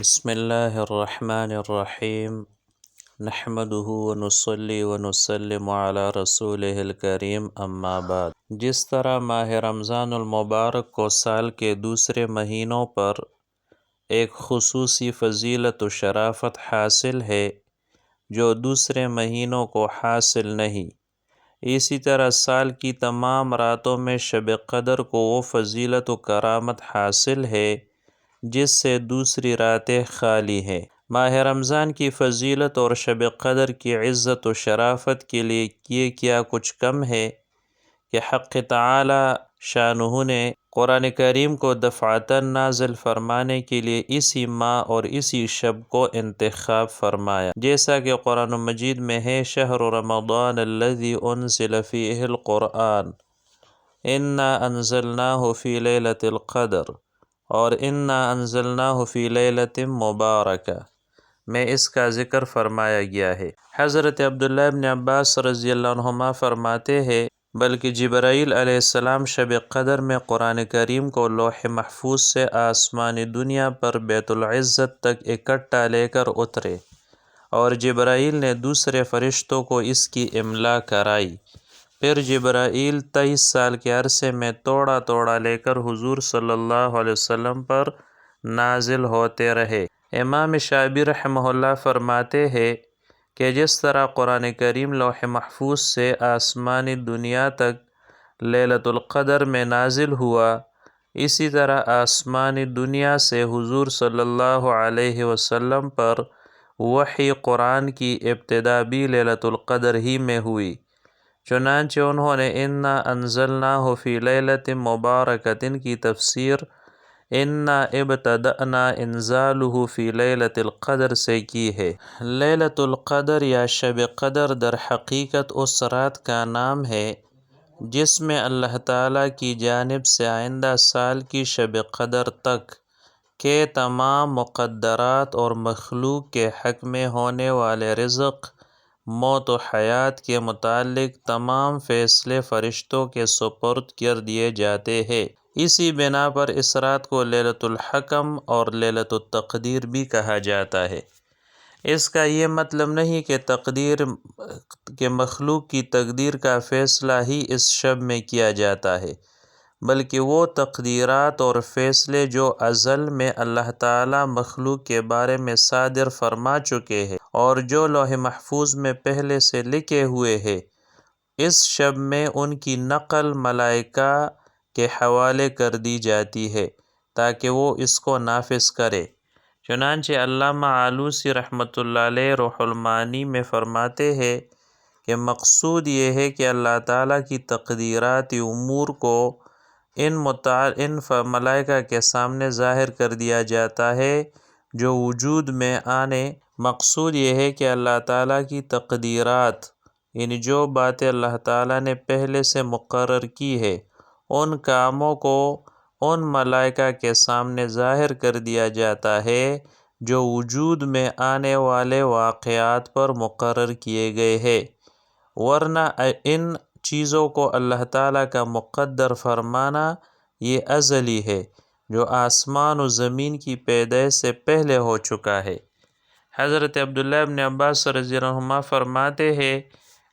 بسم اللہ الرحمن الرحیم۔ نحمده ونصلي ونسلم على رسول الکریم، اما بعد۔ جس طرح ماہ رمضان المبارک کو سال کے دوسرے مہینوں پر ایک خصوصی فضیلت و شرافت حاصل ہے، جو دوسرے مہینوں کو حاصل نہیں، اسی طرح سال کی تمام راتوں میں شب قدر کو وہ فضیلت و کرامت حاصل ہے۔ جس سے دوسری راتیں خالی ہیں۔ ماہ رمضان کی فضیلت اور شب قدر کی عزت و شرافت کے لیے یہ کیا کچھ کم ہے کہ حق تعالی شانہ نے قرآن کریم کو دفعتاً نازل فرمانے کے لیے اسی ماہ اور اسی شب کو انتخاب فرمایا۔ جیسا کہ قرآن مجید میں ہے شہر رمضان الذي انزل فيه القرآن۔ انا انزلناه في ليلة القدر۔ اور انا انزلناه في ليلة مبارکہ میں اس کا ذکر فرمایا گیا ہے۔ حضرت عبداللہ ابن عباس رضی اللہ عنہما فرماتے ہیں، بلکہ جبرائیل علیہ السلام شب قدر میں قرآن کریم کو لوح محفوظ سے آسمانی دنیا پر بیت العزت تک اکٹھا لے کر اترے اور جبرائیل نے دوسرے فرشتوں کو اس کی املا کرائی۔ پھر جبرائیل تیئیس سال کے عرصے میں توڑا توڑا لے کر حضور صلی اللہ علیہ وسلم پر نازل ہوتے رہے۔ امام شابی رحمہ اللہ فرماتے ہیں کہ جس طرح قرآن کریم لوح محفوظ سے آسمانی دنیا تک لیلت القدر میں نازل ہوا، اسی طرح آسمانی دنیا سے حضور صلی اللہ علیہ وسلم پر وحی قرآن کی ابتدا بھی لیلت القدر ہی میں ہوئی۔ چنانچہ انہوں نے انا انزلناہ فی لیلت مبارکتن کی تفسیر انا ابتدأنا انزالہ فی لیلت القدر سے کی ہے۔ لیلت القدر یا شب قدر در حقیقت اس رات کا نام ہے جس میں اللہ تعالیٰ کی جانب سے آئندہ سال کی شب قدر تک کے تمام مقدرات اور مخلوق کے حق میں ہونے والے رزق موت و حیات کے متعلق تمام فیصلے فرشتوں کے سپرد کر دیے جاتے ہیں۔ اسی بنا پر اس رات کو لیلت الحکم اور لیلت التقدیر بھی کہا جاتا ہے۔ اس کا یہ مطلب نہیں کہ تقدیر کے مخلوق کی تقدیر کا فیصلہ ہی اس شب میں کیا جاتا ہے، بلکہ وہ تقدیرات اور فیصلے جو ازل میں اللہ تعالی مخلوق کے بارے میں صادر فرما چکے ہیں۔ اور جو لوح محفوظ میں پہلے سے لکھے ہوئے ہیں، اس شب میں ان کی نقل ملائکہ کے حوالے کر دی جاتی ہے تاکہ وہ اس کو نافذ کرے۔ چنانچہ علامہ آلوسی رحمۃ اللہ علیہ روح المانی میں فرماتے ہیں کہ مقصود یہ ہے کہ اللہ تعالیٰ کی تقدیراتی امور کو ان متع ان ملائکہ کے سامنے ظاہر کر دیا جاتا ہے جو وجود میں آنے مقصود یہ ہے کہ اللہ تعالیٰ کی تقدیرات یعنی جو باتیں اللہ تعالیٰ نے پہلے سے مقرر کی ہے، ان کاموں کو ان ملائکہ کے سامنے ظاہر کر دیا جاتا ہے جو وجود میں آنے والے واقعات پر مقرر کیے گئے ہیں۔ ورنہ ان چیزوں کو اللہ تعالیٰ کا مقدر فرمانا یہ ازلی ہے جو آسمان و زمین کی پیدائش سے پہلے ہو چکا ہے۔ حضرت عبداللہ ابن عباس رضی اللہ فرماتے ہیں،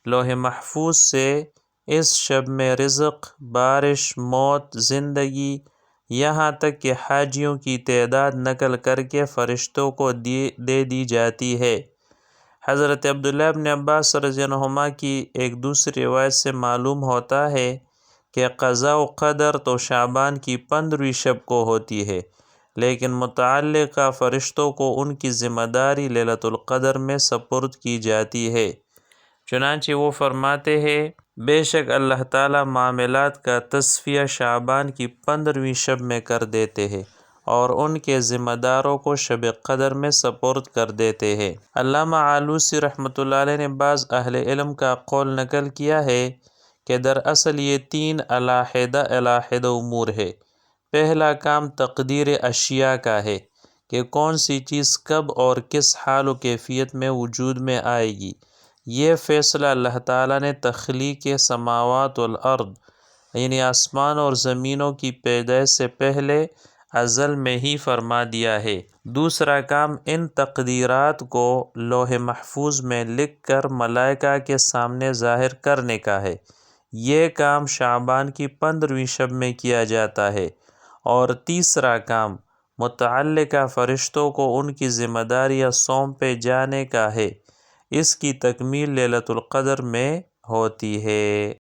لوح محفوظ سے اس شب میں رزق، بارش، موت، زندگی، یہاں تک کہ حاجیوں کی تعداد نقل کر کے فرشتوں کو دی، دے دی جاتی ہے۔ حضرت عبداللہ ابن عباس رضی اللہ کی ایک دوسری روایت سے معلوم ہوتا ہے کہ قضاء و قدر تو شعبان کی پندرہویں شب کو ہوتی ہے۔ لیکن متعلقہ فرشتوں کو ان کی ذمہ داری لیلت القدر میں سپرد کی جاتی ہے۔ چنانچہ وہ فرماتے ہیں، بے شک اللہ تعالیٰ معاملات کا تصفیہ شعبان کی پندرہویں شب میں کر دیتے ہیں اور ان کے ذمہ داروں کو شب قدر میں سپرد کر دیتے ہیں۔ علامہ آلوسی رحمۃ اللہ علیہ نے بعض اہل علم کا قول نقل کیا ہے کہ دراصل یہ تین علاحدہ علاحدہ امور ہے پہلا کام تقدیر اشیاء کا ہے کہ کون سی چیز کب اور کس حال و کیفیت میں وجود میں آئے گی۔ یہ فیصلہ اللہ تعالیٰ نے تخلیق سماوات والارض یعنی آسمان اور زمینوں کی پیدائش سے پہلے ازل میں ہی فرما دیا ہے۔ دوسرا کام ان تقدیرات کو لوح محفوظ میں لکھ کر ملائکہ کے سامنے ظاہر کرنے کا ہے۔ یہ کام شعبان کی پندرہویں شب میں کیا جاتا ہے۔ اور تیسرا کام، متعلقہ فرشتوں کو ان کی ذمہ داریاں سونپے جانے کا ہے۔ اس کی تکمیل للت القدر میں ہوتی ہے۔